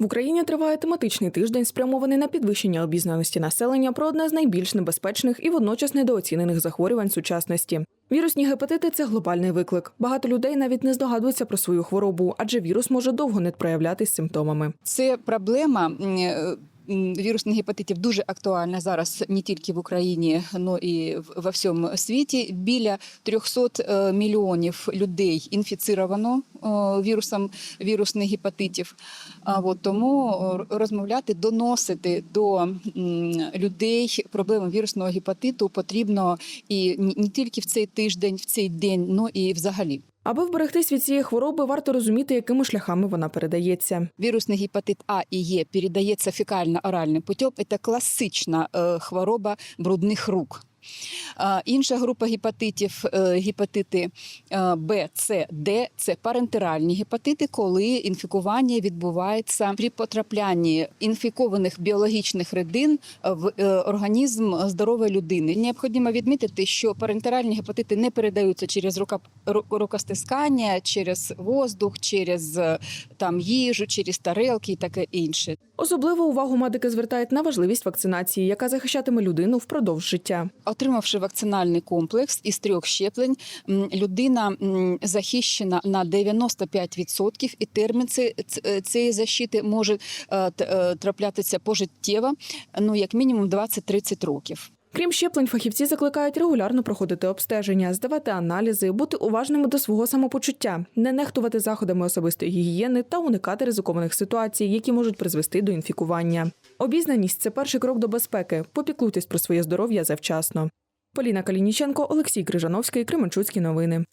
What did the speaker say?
В Україні триває тематичний тиждень, спрямований на підвищення обізнаності населення про одне з найбільш небезпечних і водночас недооцінених захворювань сучасності. Вірусні гепатити це глобальний виклик. Багато людей навіть не здогадуються про свою хворобу, адже вірус може довго не проявлятись симптомами. Це проблема. Вірусних гепатитів дуже актуальна зараз не тільки в Україні, але і во всьому світі. Біля 300 е, мільйонів людей інфіцировано е, вірусом вірусних гепатитів. А от тому е, розмовляти, доносити до людей проблеми вірусного гепатиту потрібно і не тільки в цей тиждень, в цей день, але і взагалі. Аби вберегтись від цієї хвороби, варто розуміти, якими шляхами вона передається. Вірусний гепатит А і Е передається фекально-оральним путем. Це класична е, хвороба брудних рук. Інша група гепатитів, е, гепатити е, Б, С, Д – це парентеральні гепатити, коли інфікування відбувається при потраплянні інфікованих біологічних рідин в е, організм здорової людини. Необхідно відмітити, що парентеральні гепатити не передаються через рукостискання, через воздух, через там їжу, через тарелки і таке інше. Особливу увагу медики звертають на важливість вакцинації, яка захищатиме людину впродовж життя. Отримавши вакцинальний комплекс із трьох щеплень, людина захищена на 95% і термін е, цієї защити може е, е, траплятися пожиттєво, ну як мінімум 20-30 років. Крім щеплень, фахівці закликають регулярно проходити обстеження, здавати аналізи, бути уважними до свого самопочуття, не нехтувати заходами особистої гігієни та уникати ризикованих ситуацій, які можуть призвести до інфікування. Обізнаність це перший крок до безпеки. Попіклуйтесь про своє здоров'я завчасно. Поліна Калініченко, Олексій Крижановський, Кременчуцькі новини.